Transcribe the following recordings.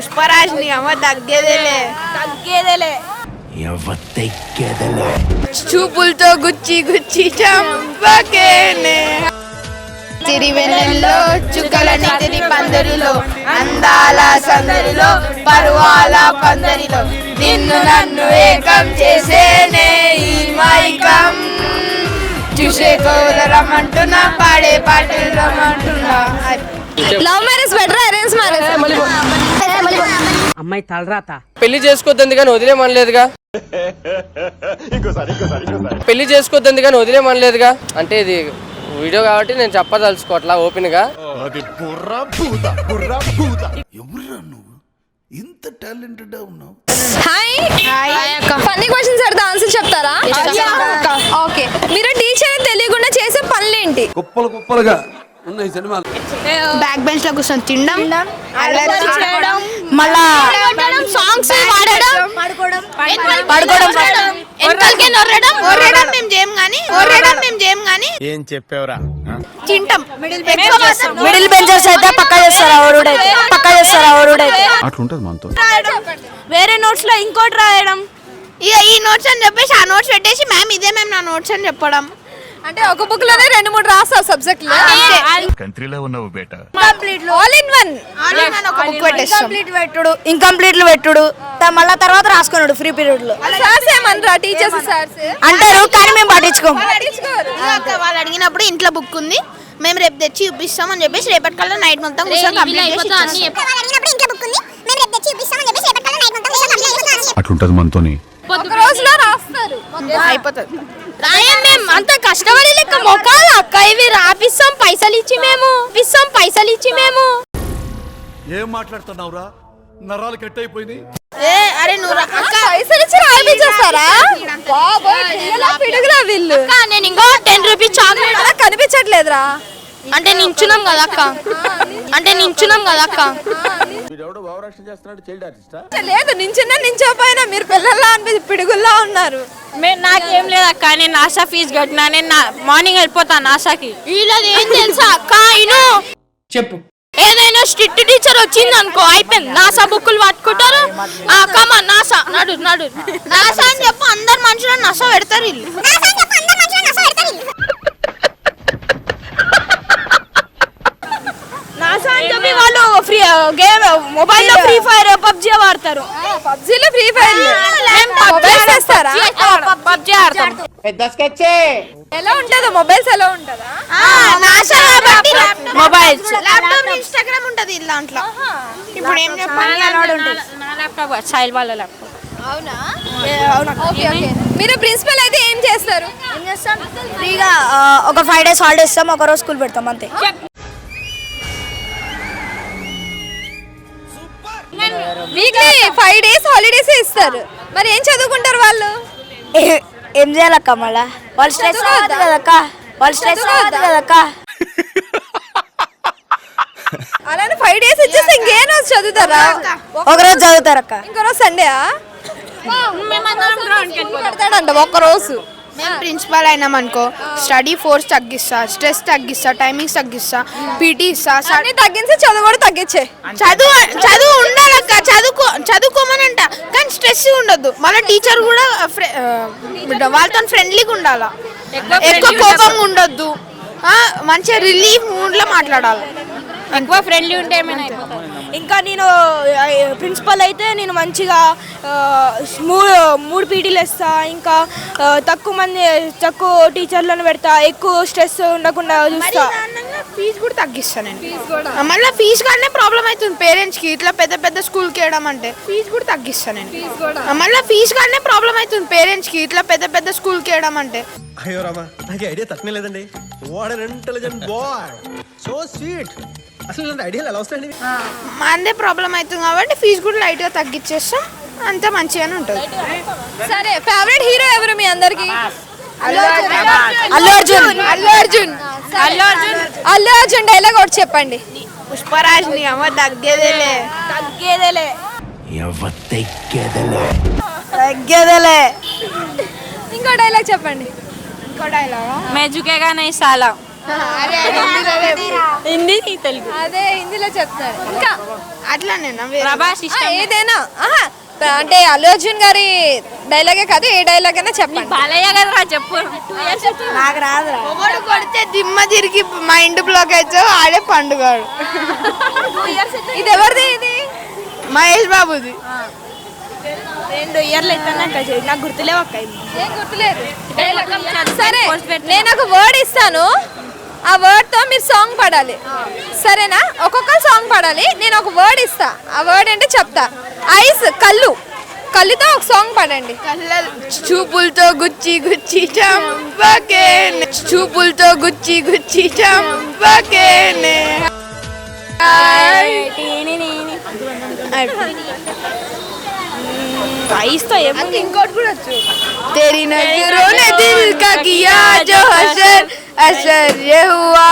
పుష్పరాజ్ని అమ్మ తగ్గేదేలే. తగ్గేదేలే. చూపులతో గుచ్చి గుచ్చి చంపకేనే. తిరివెన్నెల్లో చుక్కలని తిరి పందిరిలో అందాల సందరిలో పరువాల పందరిలో నిన్ను నన్ను ఏకం చేసేనే ఈ మైకం. చూసే కోల రమ్మంటున్నా పాడే పాటలు రమ్మంటున్నా love marriage better arrange marriage అమ్మాయి తలరాత. పెళ్ళి చేసుకోవద్దంది కానీ వదిలేమనలేదుగా పెళ్ళి చేసుకోవద్దంది కానీ వదిలేమనలేదుగా అంటే ఇది వీడియో కాబట్టి నేను చెప్పదలుచుకోవట్లా ఓపెన్గా ఇంత టాలెంటెడ్ ఉన్నావు. హాయ్ ఫన్నీ క్వశ్చన్స్ అడితే ఆన్సర్ చెప్తారా? ఓకే మీరు టీచర్ తెలియకుండా చేసే పనులేంటి? కుప్పలు కుప్పలుగా ఉన్నాయి సినిమాలు. బ్యాక్ బెంచ్లో కూర్చొని తినడం చేయడం మళ్ళా సాంగ్స్ పాడడం పడుకోవడం వెనకాలకే నొర్రడం ఒర్రడం మేము చేయం కానీ ఒర్రడం మేము చేయం కానీ ఏం చెప్పావురా? తింటాం. మిడిల్ బెంచర్స్ అయితే పక్కా చేస్తారు పక్కా చేస్తారు అట్లుంటది మనతో వేరే నోట్స్లో ఇంకోటి రాయడం. ఇక ఈ నోట్స్ అని చెప్పేసి ఆ నోట్స్ పెట్టేసి మ్యామ్ ఇదే మ్యామ్ నా నోట్స్ అని చెప్పడం. అంటే ఒక బుక్లోనే రెండు మూడు రాస్తారు సబ్జెక్ట్లో. కంట్రీలో ఉన్నావు బేటా. ఆల్ ఇన్ వన్ ఒక బుక్ పెట్టేస్తాం పెట్టుడు. ఇంకంప్లీట్లు పెట్టుడు. త- మళ్ళా తర్వాత రాసుకున్నాడు ఫ్రీ పీరియడ్లో. సార్స్ ఏమనరా? టీచర్స్ సార్స్ అంటారు కానీ మేము పట్టించుకోం ఇక వాళ్ళు అడిగినప్పుడు ఇంట్లో బుక్ ఉంది. మేము రేపు తెచ్చి చూపిస్తాం అని చెప్పేసి రేపటి కల్లా నైట్ మొత్తం కూర్చొని కంప్లీట్ చేసి ఇచ్చేస్తాం. అట్లుంటది మనతోని. ఒక రోజులో రాస్తారు. అయిపోతుంది. రాయం మేము అంత కష్టపడి లెక్క మొక్కలు? అక్క ఇవి రాపిస్తాం పైసలు ఇచ్చి మేము. ఇస్తాం పైసలు ఇచ్చి మేము. ఏం మాట్లాడుతున్నావురా? నరాలు కట్ అయిపోయినాయి ఏ అరే నువ్వు రా- అక్క పైసలు ఇచ్చి రాయిపించేస్తారా బాబోయ్, పిల్లలా పిడుగులా వీళ్ళు. నేను ఇంకో టెన్ రూపీస్ చాక్లెట్ అలా కనిపించట్లేదురా. అంటే నించున్నాం కదా అక్క. అంటే నించున్నాం కదా అక్క. లేదు నించున్నా నించోపోయినా మీరు పిల్లల్లా అనిపించి పిడుగుల్లా ఉన్నారు. నాకేం లేదు అక్క. నేను ఆశా ఫీజు కట్టినా నేను నా- మార్నింగ్ వెళ్ళిపోతాను ఆశాకి. వీళ్ళది ఏం తెలుసా అక్క? ఇను చెప్పు. ఏదైనా స్ట్రిక్ట్ టీచర్ వచ్చింది అనుకో అయిపోయింది. నాసా బుక్కులు పట్టుకుంటారు. నాసా. నడు నడు. నాసా అని చెప్పి అందరు మనుషులను నస పెడతారు వీళ్ళు నాసా అని చెప్పి వాళ్ళు ఫ్రీ గేమ్ మొబైల్లో ఫ్రీ ఫైర్ పబ్జి ఆడతారు పబ్జీలో ఫ్రీ ఫైర్ పబ్జి ఆడతాం. ఎలా ఉంటుందో? మొబైల్స్ ఎలా ఉంటుందా? మొబైల్స్. ల్యాప్టాప్ ఇన్స్టాగ్రామ్ ఉంటది దాంట్లో. ఇప్పుడు ఏం చెప్పాలి? నా ల్యాప్టాప్ సైల్ వాళ్ళ ల్యాప్టాప్ అవునా? ఓకే ఓకే మీరు ప్రిన్సిపల్ అయితే ఏం చేస్తారు? ఫ్రీగా ఆ, ఒక ఫైవ్ డేస్ హాలిడేస్ ఇస్తాం ఒక రోజు స్కూల్ పెడతాం అంతే. వీక్లీ ఫైవ్ డేస్ హాలిడేస్ ఇస్తారు. మరి ఏం చదువుకుంటారు వాళ్ళు? ఏ- చేయాలక్క మళ్ళా? వాళ్ళు స్ట్రెస్ అవ్వదు కదక్క? వాళ్ళు స్ట్రెస్ అవ్వదు కదక్క? అలానే ఫైవ్ డేస్ ఇచ్చేస్తే ఇంకేం రోజు చదువుతారా? ఒక రోజు చదువుతారక్క. ఇంకో రోజు సండే ఒక్క రోజు. మేము ప్రిన్సిపల్ అయినాం అనుకో స్టడీ ఫోర్స్ తగ్గిస్తా స్ట్రెస్ తగ్గిస్తా టైమింగ్స్ తగ్గిస్తా పీటీ ఇస్తా స- అన్ని తగ్గించి చదువు కూడా తగ్గించే. చదువు చదువు ఉండాలక్క చదువుకో చదువుకోమని అంట కానీ స్ట్రెస్ ఉండొద్దు మన టీచర్ కూడా వాళ్ళతో ఫ్రెండ్లీగా ఉండాలా? ఎక్కువ కోపంగా ఉండొద్దు. మంచిగా రిలీఫ్ మూడ్లో మాట్లాడాలి. ఎక్కువ ఫ్రెండ్లీ ఉంటే ఏమైనా ఇంకా నేను ప్రిన్సిపల్ అయితే నేను మంచిగా మూడు మూడు పీటీలు ఇస్తా ఇంకా తక్కువ మంది తక్కువ టీచర్లను పెడతా ఎక్కువ స్ట్రెస్ ఉండకుండా చూస్తా. ఫీజు కూడా తగ్గిస్తా నేను. ఆ, మళ్ళీ ఫీజు కానీ ప్రాబ్లం అవుతుంది పేరెంట్స్కి. ఇట్లా పెద్ద పెద్ద స్కూల్కి వేయడం అంటే ఫీజు కూడా తగ్గిస్తా నేను. ఆ, మళ్ళీ ఫీజు కానీ ప్రాబ్లం అవుతుంది పేరెంట్స్కి. ఇట్లా పెద్ద పెద్ద స్కూల్కి వేయడం అంటే. అయ్యో రామా నాకు ఐడియా తక్కువ లేదండి. What an intelligent boy so sweet అసలు ఇలాంటి ఐడియాలు ఎలా మందే ప్రాబ్లం అవుతుంది కాబట్టి ఫీజు కూడా లైట్గా తగ్గించేస్తాం అంతా మంచిగానే ఉంటుంది. సరే ఫేవరెట్ హీరో ఎవరు మీ అందరికి? అల్లు అర్జున్. అల్లు అర్జున్. అల్లు అర్జున్. అల్లు అర్జున్. డైలాగ్ ఒకటి చెప్పండి. పుష్పరాజ్ అమ్మ తగ్గేదేలే. తగ్గేదేలే. ఎవ తగ్గేదేలే? తగ్గేదేలే. ఇంకో డైలాగ్ చెప్పండి. ఇంకో డైలాగ్ మెజుకేగా నై హిందీ తెలుగు. అదే హిందీలో చెప్తారు ఇంకా అట్లానేనా ప్రభాస్ ఆ, ఇష్టం. ఏదైనా అంటే అల్లు అర్జున్ గారి డైలాగే కాదు ఏ డైలాగ్ అయినా చెప్పండి. బాలయ్య కదరా చెప్పు. నాకు రాదురా. ఒకడు కొడితే దిమ్మ తిరిగి మైండ్ బ్లాక్ అయితే ఆడే పండుగాడు. ఇది ఎవరిది ఇది? మహేష్ బాబుది. రెండు ఇయర్లు నాకు గుర్తులేవు అక్క ఇవి. ఏం గుర్తులేదు? సరే. నేను ఒక వర్డ్ ఇస్తాను. ఆ వర్డ్తో మీరు సాంగ్ పాడాలి. సరేనా? ఒక్కొక్క సాంగ్ పాడాలి. నేను ఒక వర్డ్ ఇస్తా. ఆ వర్డ్ అంటే చెప్తా. ఐస్ కళ్ళు. కళ్ళుతో ఒక సాంగ్ పాడండి. చూపులతో గుచ్చి గుచ్చి చంపకే చూపులతో గుచ్చి గుచ్చి చంపకే ఐస్తో ఇంకోటి కూడా తెరి జో किया जो हसर असर ये हुआ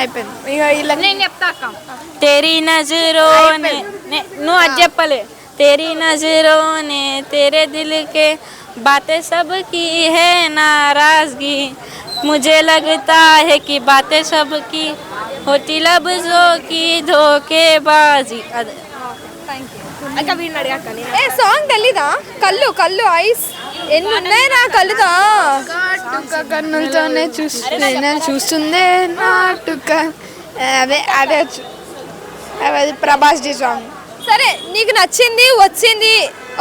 అయిపోయింది ఇక ఇలా నేను చెప్తా అక్క తేరీ నజరో నువ్వు అది చెప్పలే तेरी नजरों ने तेरे दिल के बातें सब की है नाराजगी मुझे लगता है कि बातें सब की होती लफ्जों की धोखेबाजी अद- అక్క వీడిని అడిగాక నేను ఏ సాంగ్ తెలీదా కళ్ళు కళ్ళు ఐస్ ఎన్ని ఉన్నాయి నా కళ్ళుతో కాటుక కన్నులతోనే చూస్తున్నా చూస్తుందే నాటుక. అదే అదే అది ప్రభాస్ డి సాంగ్ సరే నీకు నచ్చింది వచ్చింది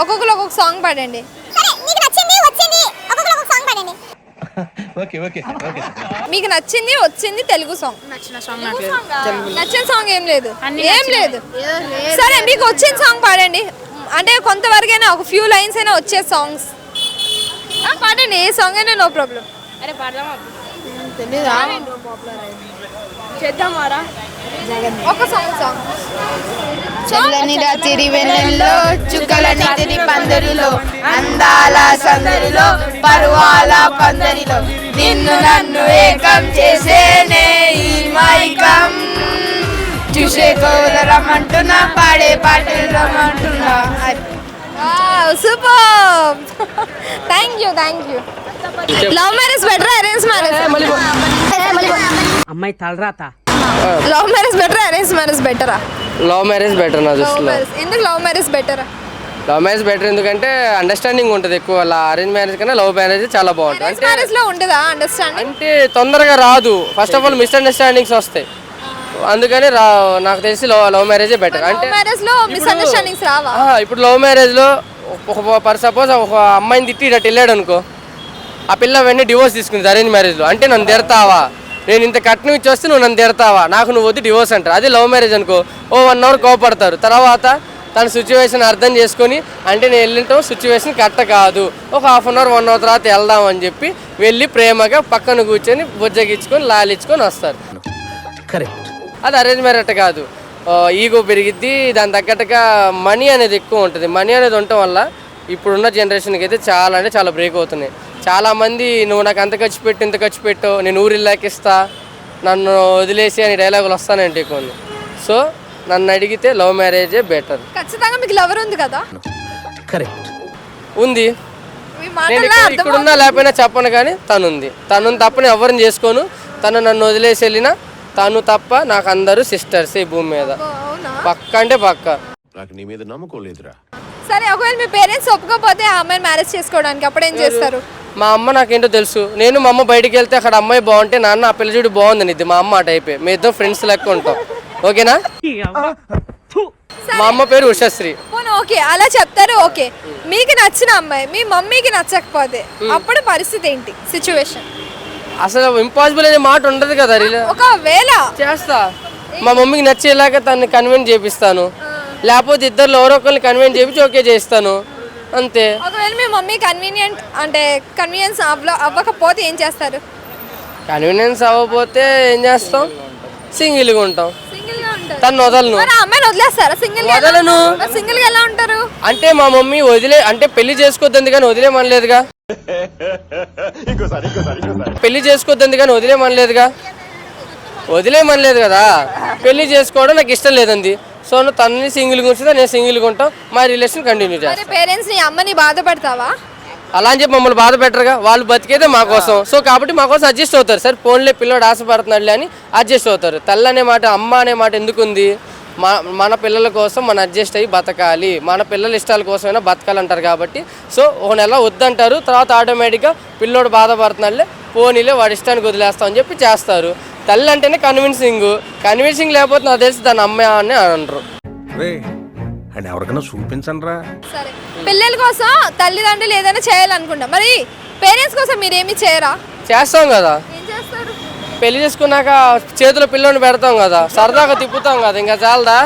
ఒక్కొక్కరు ఒక్కొక్క సాంగ్ పాడండి. Okay okay okay. మీకు నచ్చింది వచ్చింది తెలుగు సాంగ్ నచ్చిన సాంగ్ నచ్చిన సాంగ్ ఏం లేదు. ఏం లేదు. సరే మీకు వచ్చిన సాంగ్ పాడండి. అంటే కొంతవరకైనా ఒక ఫ్యూ లైన్స్ అయినా వచ్చే సాంగ్స్ పాడండి. ఏ సాంగ్ అయినా నో ప్రాబ్లం అరే పాడదామా? తెలీదా? చేద్దామారా? ఒక సాంగ్ సాంగ్ చల్లని రాత్రి వెన్నెల్లో చుక్కలని తిరి పందిరిలో అందాల సందరిలో పరువాల పందరిలో నిన్ను నన్ను ఏకం చేసేనే ఈ మైకం. చూసే కోల రమ్మంటున్నా పాడే పాటలు రమ్మంటున్నా. Super thank you thank you love marriage better arrange marriage అమ్మాయి తలరాత. Love marriage better arrange marriage బెటరా లవ్ మ్యారేజ్ బెటర్ నా లవ్ దృష్టిలో. మ్యారేజ్ ఎందుకు లవ్ మ్యారేజ్ బెటరా లవ్ మ్యారేజ్ బెటర్ ఎందుకంటే అండర్స్టాండింగ్ ఉంటుంది ఎక్కువ. అరేంజ్ మ్యారేజ్ కన్నా లవ్ మ్యారేజ్ చాలా బాగుంటుంది. అంటే మ్యారేజ్లో ఉండదా అండర్స్టాండింగ్ అంటే తొందరగా రాదు. ఫస్ట్ ఆఫ్ ఆల్ మిస్అండర్స్టాండింగ్స్ వస్తాయి. అందుకని రా నాకు తెలిసి లవ్ లవ్ మ్యారేజే బెటర్ అంటే లవ్ మ్యారేజ్లో మిస్అండర్స్టాండింగ్స్ రావా? ఆహా, ఇప్పుడు లవ్ మ్యారేజ్లో ఒక పర్ సపోజ్ ఒక అమ్మాయిని తిట్టి ఇటు వెళ్ళాడు అనుకో ఆ పిల్ల వెంటనే డివోర్స్ తీసుకుంది అరేంజ్ మ్యారేజ్లో అంటే నన్ను తిడతావా? నేను ఇంత కట్నం ఇచ్చి వస్తే నువ్వు నన్ను తిడతావా? నాకు నువ్వు వద్దు డివోర్స్ అంటారు. అదే లవ్ మ్యారేజ్ అనుకో ఓ వన్ అవర్ కోపడతారు. తర్వాత తన సిచ్యువేషన్ అర్థం చేసుకొని అంటే నేను వెళ్ళిన సిచ్యువేషన్ కట్ట కాదు. ఒక half an hour one hour తర్వాత వెళ్దాం అని చెప్పి వెళ్ళి ప్రేమగా పక్కన కూర్చొని బుజ్జగించుకొని లాలించుకొని వస్తారు. కరెక్ట్ అది అరేంజ్ మ్యారేజ్ కాదు. ఈగో పెరిగిద్ది దాని తగ్గట్టుగా మనీ అనేది ఎక్కువ ఉంటుంది. మనీ అనేది ఉండటం వల్ల ఇప్పుడున్న జనరేషన్కి అయితే చాలా అంటే చాలా బ్రేక్ అవుతున్నాయి. చాలా మంది నువ్వు నాకు అంత ఖర్చు పెట్టు ఇంత ఖర్చు పెట్టు నేను ఊరిల్లాకి ఇస్తా నన్ను వదిలేసి అని డైలాగులు వస్తానంటే కొన్ని. సో నన్ను అడిగితే లవ్ మ్యారేజే బెటర్ ఖచ్చితంగా మీకు లవర్ ఉంది కదా? కరెక్ట్. ఉంది. నేను ఇక్కడున్నా లేకపోయినా చెప్పను కానీ తను ఉంది తను తప్పని ఎవరిని చేసుకోను. తను నన్ను వదిలేసి వెళ్ళినా తను తప్ప నాకు అందరూ సిస్టర్స్ ఈ భూమి మీద. అవునా? పక్క అంటే పక్క. నాకు నీ మీద నమ్మకం లేదురా. సరే ఒకవేళ మీ పేరెంట్స్ ఒప్పుకోకపోతే ఆ అమ్మాయిని మ్యారేజ్ చేసుకోవడానికి అప్పుడు ఏం చేస్తారు? మా అమ్మ నాకేంటో తెలుసు. నేను మా అమ్మ బయటికి వెళ్తే అక్కడ అమ్మాయి బాగుంటే నాన్న ఆ పిల్ల చూడు బాగుంది ఇది మా అమ్మ ఆ టైపే మీ ఇద్దరు ఫ్రెండ్స్ లెక్క ఉంటాం. ఓకేనా? మా అమ్మ పేరు ఉషశ్రీ. ఓకే అలా చెప్తారు ఓకే. మీకు నచ్చిన అమ్మాయి మీ మమ్మీకి నచ్చకపోతే అప్పుడు పరిస్థితి ఏంటి? సిచ్యువేషన్ అసలు ఇంపాసిబుల్ అనే మాట ఉండదు కదా ఒకవేళ చేస్తా. మా మమ్మీకి నచ్చేలాగా తనని కన్విన్స్ చేపిస్తాను. లేకపోతే ఇద్దరు ఎవరో ఒకరిని కన్విన్స్ చేపించి ఓకే చేస్తాను. అంతే. ఒకవేళ మీ మమ్మీ కన్వీనియంట్ అంటే కన్వీనియన్స్ అవ్వ అవ్వకపోతే ఏం చేస్తారు? కన్వీనియన్స్ అవ్వకపోతే ఏం చేస్తాం? సింగిల్గా ఉంటాం. సింగిల్గా ఉంటారు. తను వదలను. వదలను. సింగిల్ ఎలా ఉంటారు? అంటే మా మమ్మీ వదిలే అంటే పెళ్ళి చేసుకోవద్దంది కానీ వదిలేమనలేదుగా. పెళ్ళి చేసుకోవద్దంది కానీ వదిలేమనలేదుగా వదిలేమనలేదు కదా. పెళ్ళి చేసుకోవడం నాకు ఇష్టం లేదండి సో నువ్వు తనని సింగిల్గా ఉంచుతా నేను సింగిల్గా ఉంటాం మా రిలేషన్ కంటిన్యూ మరి చేస్తాను పేరెంట్స్ని అమ్మని బాధపడతావా? అలా అని చెప్పి మమ్మల్ని బాధ పెట్టరుగా. వాళ్ళు బతికేదే మా కోసం. సో కాబట్టి మా కోసం అడ్జస్ట్ అవుతారు. సరే ఫోన్లే పిల్లోడు ఆశపడుతున్నాడులే అని అడ్జస్ట్ అవుతారు. తల్లి అనే మాట అమ్మ అనే మాట ఎందుకుంది? మన పిల్లల కోసం మనం అడ్జస్ట్ అయ్యి బతకాలి. మన పిల్లల ఇష్టాల కోసమైనా బతకాలంటారు కాబట్టి. సో ఒక నెల వద్దంటారు. తర్వాత ఆటోమేటిక్గా పిల్లోడు బాధపడుతున్నాడులే పోనీలే వాడి ఇష్టానికి వదిలేస్తామని చెప్పి చేస్తారు. తల్లి అంటేనే కన్విన్సింగ్ కన్విన్సింగ్ లేకపోతే నాకు తెలిసి దాని అమ్మ అని అంటారు ఎవరికైనా చూపించండి రా సరే. పిల్లల కోసం తల్లిదండ్రులు ఏదైనా చేయాలనుకుంటా. మరి పేరెంట్స్ కోసం మీరు ఏమి చేయరా? చేస్తాం కదా. పెళ్ళి చేసుకున్నాక చేతిలో పిల్లని పెడతాం కదా సరదాగా తిప్పుతాం కదా ఇంకా చాలదా?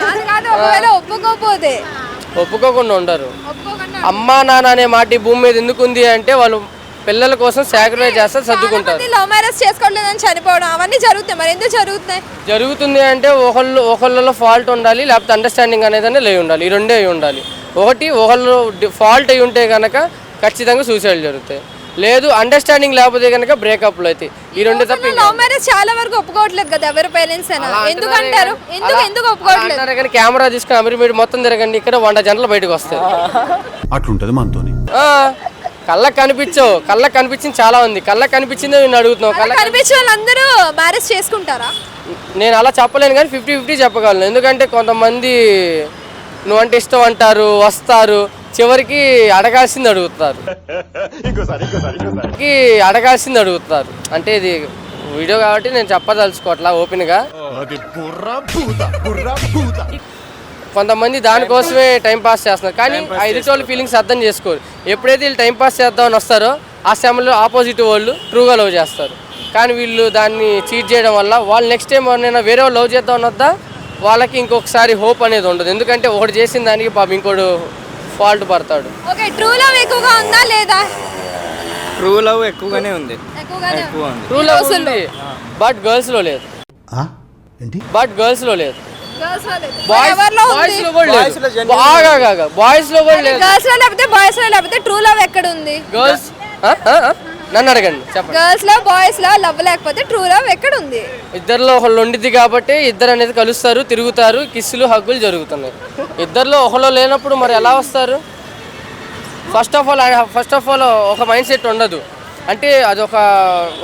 కాదు కాదు ఒకవేళ ఒప్పుకోకపోతే. ఒప్పుకోకుండా ఉండరు. అమ్మా నాన్న అనే మాట భూమి మీద ఎందుకు ఉంది అంటే వాళ్ళు పిల్లల కోసం సాక్రిఫైస్ చేస్తారు సర్దుకుంటారు. లవ్ మ్యారేజ్ చేసుకోవట్లేదని చనిపోవడం అవన్నీ జరుగుతాయి. మరి ఎందుకు జరుగుతున్నాయి? జరుగుతుంది అంటే ఒకళ్ళు ఒకళ్ళలో ఫాల్ట్ ఉండాలి లేకపోతే అండర్స్టాండింగ్ అనేది లే ఉండాలి. ఈ రెండే అయి ఉండాలి. ఒకటి ఒకళ్ళు ఫాల్ట్ అయి ఉంటే కనుక ఖచ్చితంగా సూసైడ్ జరుగుతాయి. లేదు అండర్స్టాండింగ్ లేకపోతే కనుక బ్రేకప్లు అవుతాయి ఈ రెండు తప్ప లవ్ మ్యారేజ్ చాలా వరకు ఒప్పుకోవట్లేదు కదా ఎవరి పేరెంట్స్ అయినా. ఎందుకు అంటారు ఎందుకు ఎందుకు ఒప్పుకోవట్లేదు? కానీ కెమెరా తీసుకుని అమీర్మీడి మొత్తం తిరగండి ఇక్కడ వంద జంటలు బయటకు వస్తాయి అట్లుంటది మనతోని. ఆ, కళ్ళకు కనిపించవు కళ్ళకు కనిపించింది చాలా ఉంది. కళ్ళకు కనిపించిందే నేను అడుగుతున్నావు అలా కళ్ళకు కనిపించే వాళ్ళందరూ మ్యారేజ్ చేసుకుంటారా? నేను అలా చెప్పలేను కానీ ఫిఫ్టీ ఫిఫ్టీ చెప్పగలను. ఎందుకంటే కొంతమంది నువ్వంటే ఇష్టం అంటారు వస్తారు. చివరికి అడగాల్సింది అడుగుతారు. చివరికి అడగాల్సింది అడుగుతారు. అంటే ఇది వీడియో కాబట్టి నేను చెప్పదలుచుకోవట్లా ఓపెన్గా. అది బుర్ర భూత బుర్ర భూత. కొంతమంది దానికోసమే టైం పాస్ చేస్తున్నారు. కానీ ఆ ఎదుటి వాళ్ళ ఫీలింగ్స్ అర్థం చేసుకోరు. ఎప్పుడైతే వీళ్ళు టైం పాస్ చేద్దామని వస్తారో ఆ సమయంలో ఆపోజిట్ వాళ్ళు ట్రూగా లవ్ చేస్తారు. కానీ వీళ్ళు దాన్ని చీట్ చేయడం వల్ల వాళ్ళు నెక్స్ట్ టైం ఎవరినైనా వేరే వాళ్ళు లవ్ చేద్దామని వద్దా వాళ్ళకి ఇంకొకసారి హోప్ అనేది ఉండదు. ఎందుకంటే ఒకటి చేసిన దానికి పాపం ఇంకోటి ఫాల్ట్ పడతాడు. ఓకే ట్రూ లవ్ ఎక్కువగా ఉందా లేదా? ట్రూ లవ్ ఎక్కువగానే ఉంది. ఎక్కువగానే ఎక్కువ ఉంది. ట్రూ లవ్ ఉంది బట్ గర్ల్స్లో లేదు. ఏంటి? బట్ గర్ల్స్లో లేదు. బాయ్స్లో లో గర్ల్స్లో లేకపోతే బాయ్స్లో లేకపోతే ట్రూ లవ్ ఎక్కడ ఉంది? గర్ల్స్ నన్ను అడగండి. చెప్పండి. గర్ల్స్లో బాయ్స్లో లవ్ లేకపోతే ట్రూ లవ్ ఎక్కడ ఉంది ఇద్దరిలో ఒకళ్ళు ఉండిద్ది కాబట్టి ఇద్దరు అనేది కలుస్తారు తిరుగుతారు కిస్సులు హగ్గులు జరుగుతున్నాయి. ఇద్దరిలో ఒకళ్ళు లేనప్పుడు మరి ఎలా వస్తారు? First of all first of all ఒక మైండ్ సెట్ ఉండదు. అంటే అదొక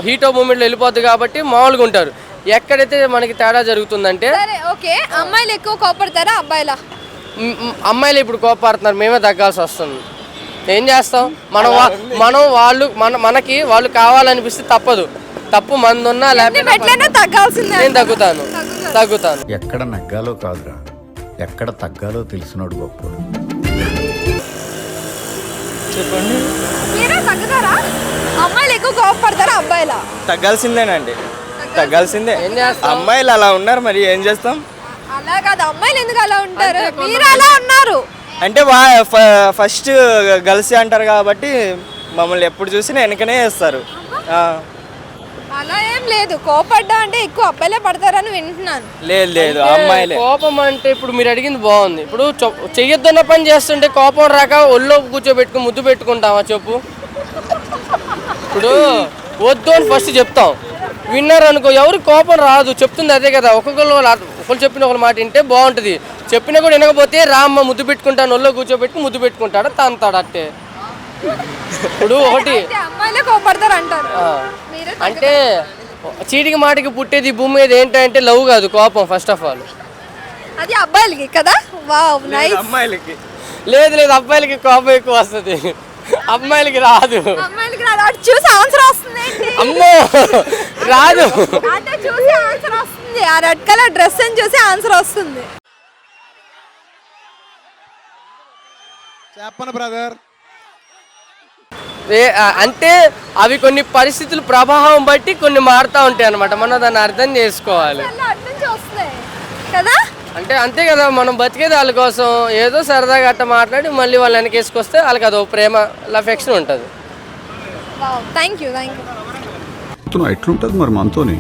హీట్ ఆఫ్ మూమెంట్లో వెళ్ళిపోద్ది కాబట్టి మామూలుగా ఉంటారు. ఎక్కడైతే మనకి తేడా జరుగుతుందంటే సరే ఓకే. అమ్మాయిలు ఎక్కువ కోపడతారా అబ్బాయిలా? మ్, మ్, అమ్మాయిలు ఇప్పుడు కోపాడుతున్నారు మేమే తగ్గాల్సి వస్తుంది. ఏం చేస్తాం? మనం వా- మనం వాళ్ళు మన మనకి వాళ్ళు కావాలనిపిస్తే తప్పదు. తప్పు మంది ఉన్నా ఎన్ని లేకపోతే నేను తగ్గుతాను. తగ్గుతాను. ఎక్కడ నగ్గాలో కాదురా. ఎక్కడ తగ్గాలో తెలిసినోడు గొప్పడు. మీరే తగ్గుతారా? అమ్మాయిలు ఎక్కువ కోపడతారా అబ్బాయిలా? తగ్గాల్సిందేనండి. తగ్గాల్సిందే? అమ్మాయిలు అలా ఉన్నారు మరి ఏం చేస్తాం? అలా కాదు అమ్మాయిలు ఎందుకు అలా ఉంటారు? మీరు అలా ఉన్నారు. అంటే వా ఫ- ఫస్ట్ గర్ల్స్ అంటారు కాబట్టి మమ్మల్ని ఎప్పుడు చూసినా వెనకనే వేస్తారు. ఆ, అలా ఏం లేదు. కోపడ్డా అంటే ఎక్కువ అబ్బాయిలే పడతారని వింటున్నాను. లేదు లేదు. అమ్మాయిలే. కోపం అంటే ఇప్పుడు మీరు అడిగింది బాగుంది. ఇప్పుడు చెయ్యొద్దన్న పని చేస్తుంటే కోపం రాక ఒళ్ళో కూర్చోబెట్టుకుని ముద్దు పెట్టుకుంటామా చెప్పు? ఇప్పుడు వద్దు అని ఫస్ట్ చెప్తాం. విన్నారు అనుకో ఎవరికి కోపం రాదు. చెప్తుంది అదే కదా. ఒక్కొక్కరు ఒకరు చెప్పిన ఒక మాట వింటే బాగుంటుంది. చెప్పినా కూడా వినకపోతే రామ్మ ముద్దు పెట్టుకుంటాను ఒళ్ళో కూర్చోబెట్టుకుని ముద్దు పెట్టుకుంటాడా తంతాడు అట్టే ఇప్పుడు ఒకటి. అయితే అమ్మాయిలే కోపడతారు అంటారు. ఆ. మీరు అంటే చీటికి మాటికి పుట్టేది భూమి మీద ఏంటంటే లవ్ కాదు కోపం ఫస్ట్ ఆఫ్ ఆల్. అది అబ్బాయిలకి కదా? వావ్ లేదు నైస్. అమ్మాయిలకి. లేదు లేదు అబ్బాయిలకి కోపం ఎక్కువ వస్తుంది. అమ్మాయిలకి రాదు. అమ్మాయిలకి రాదు. అటు చూసి ఆన్సర్ వస్తుంది ఏంటి? అమ్మో! రాదు. అంటే చూసి ఆన్సర్ వస్తుంది. ఆ రెడ్ కలర్ డ్రెస్ అని చూసి ఆన్సర్ వస్తుంది. చెప్పను బ్రదర్. అంటే అవి కొన్ని పరిస్థితుల ప్రభావం బట్టి కొన్ని మారుతూ ఉంటాయి అనమాట మనం దాన్ని అర్థం చేసుకోవాలి. అటు కదా? అంతే కదా మనం బతికేది వాళ్ళ కోసం. ఏదో సరదాగా అట్ట మాట్లాడి మళ్ళీ వాళ్ళు వెనకేసుకొస్తే వాళ్ళకి అదో ప్రేమ అఫెక్షన్ ఉంటుంది. థ్యాంక్ యూ థ్యాంక్ యూ ఎట్లుంటది మరి మనతోని?